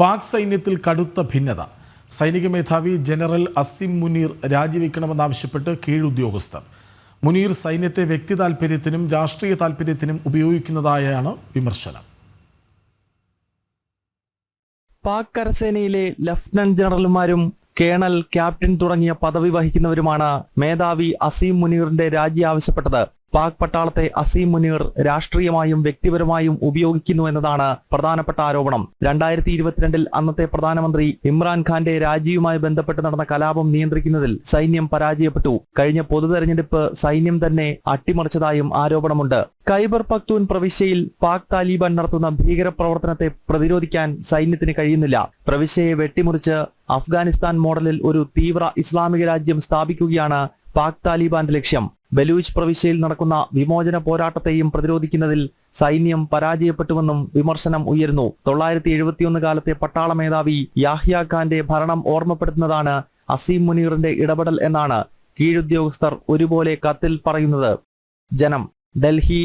പാക് സൈന്യത്തിൽ കടുത്ത ഭിന്നത. സൈനിക മേധാവി ജനറൽ അസിം മുനീർ രാജിവെക്കണമെന്നാവശ്യപ്പെട്ട് കീഴുദ്യോഗസ്ഥർ. മുനീർ സൈന്യത്തെ വ്യക്തി താൽപ്പര്യത്തിനും രാഷ്ട്രീയ താൽപ്പര്യത്തിനും ഉപയോഗിക്കുന്നതായാണ് വിമർശനം. പാക് കരസേനയിലെ ലഫ്റ്റനന്റ് ജനറൽമാരും കേണൽ ക്യാപ്റ്റൻ തുടങ്ങിയ പദവി വഹിക്കുന്നവരുമാണ് മേധാവി അസീം മുനീറിന്റെ രാജി ആവശ്യപ്പെട്ടത്. പാക് പട്ടാളത്തെ അസീം മുനീർ രാഷ്ട്രീയമായും വ്യക്തിപരമായും ഉപയോഗിക്കുന്നു എന്നതാണ് പ്രധാനപ്പെട്ട ആരോപണം. രണ്ടായിരത്തി ഇരുപത്തിരണ്ടിൽ അന്നത്തെ പ്രധാനമന്ത്രി ഇമ്രാൻഖാന്റെ രാജിയുമായി ബന്ധപ്പെട്ട് നടന്ന കലാപം നിയന്ത്രിക്കുന്നതിൽ സൈന്യം പരാജയപ്പെട്ടു. കഴിഞ്ഞ പൊതു തെരഞ്ഞെടുപ്പ് സൈന്യം തന്നെ അട്ടിമറിച്ചതായും ആരോപണമുണ്ട്. ഖൈബർ പക്തൂൻ പ്രവിശ്യയിൽ പാക് താലിബാൻ നടത്തുന്ന ഭീകരപ്രവർത്തനത്തെ പ്രതിരോധിക്കാൻ സൈന്യത്തിന് കഴിയുന്നില്ല. പ്രവിശ്യയെ വെട്ടിമുറിച്ച് അഫ്ഗാനിസ്ഥാൻ മോഡലിൽ ഒരു തീവ്ര ഇസ്ലാമിക രാജ്യം സ്ഥാപിക്കുകയാണ് പാക് താലിബാന്റെ ലക്ഷ്യം. ബലൂച്ച് പ്രവിശ്യയിൽ നടക്കുന്ന വിമോചന പോരാട്ടത്തെയും പ്രതിരോധിക്കുന്നതിൽ സൈന്യം പരാജയപ്പെട്ടുവെന്നും വിമർശനം ഉയരുന്നു. തൊള്ളായിരത്തി എഴുപത്തിയൊന്ന് കാലത്തെ പട്ടാള മേധാവി യാഹ്യ ഖാന്റെ ഭരണം ഓർമ്മപ്പെടുത്തുന്നതാണ് അസീം മുനീറിന്റെ ഇടപെടൽ എന്നാണ് കീഴുദ്യോഗസ്ഥർ ഒരുപോലെ കത്തിൽ പറയുന്നത്. ജനം ഡൽഹി